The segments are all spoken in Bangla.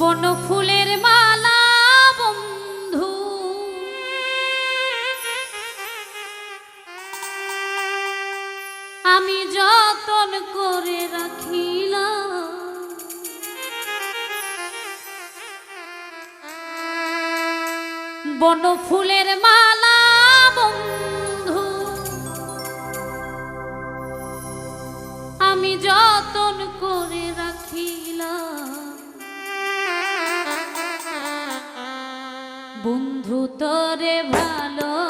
বন ফুলের মালা, বন্ধু। আমি যতন করে রাখিলাম বন ফুলের মালা, বন্ধু। আমি যতন করে বন্ধু তোরে ভালো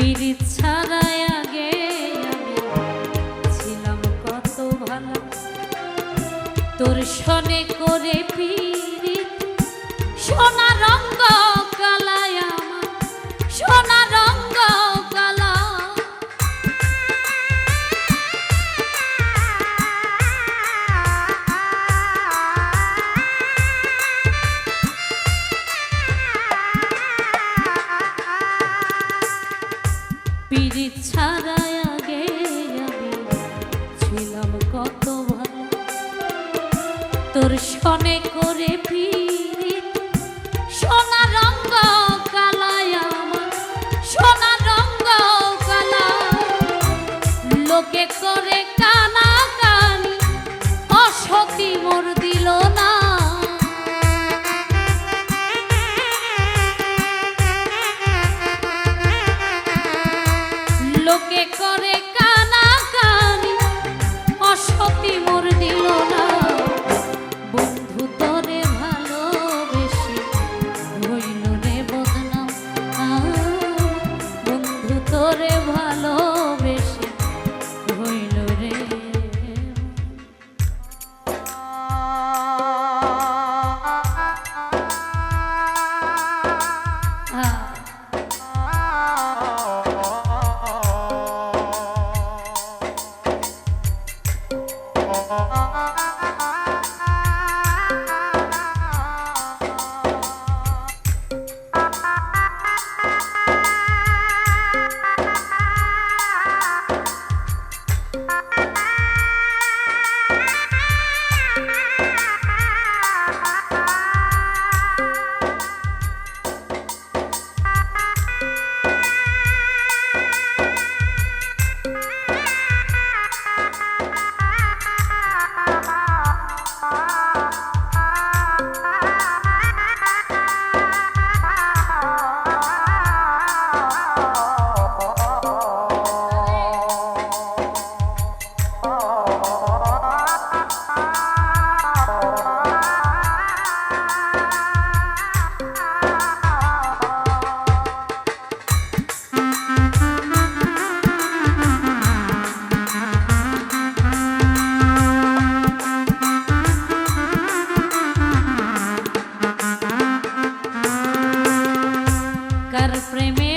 পিড়ি ছাড়ায় আগে ছিলাম কত ভালো। তোর সনে করে পিড়ি সোনা রঙ্গ ছিলাম কত ভালো তোর সনে করে ফিরে কার প্রেমে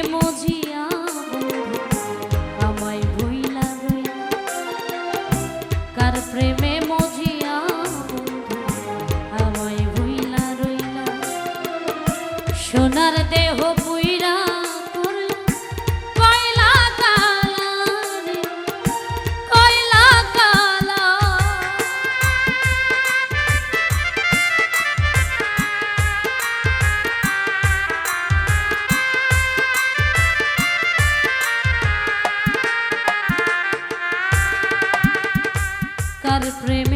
তার প্রেম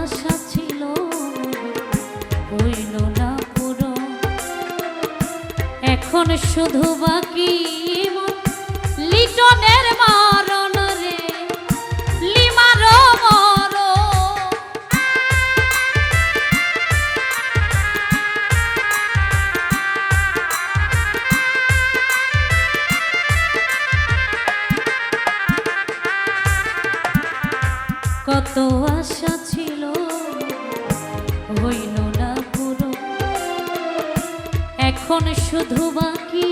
আশা ছিল হইল না পুরো। এখন শুধু বাকি লিটনের মা শুধু বাকি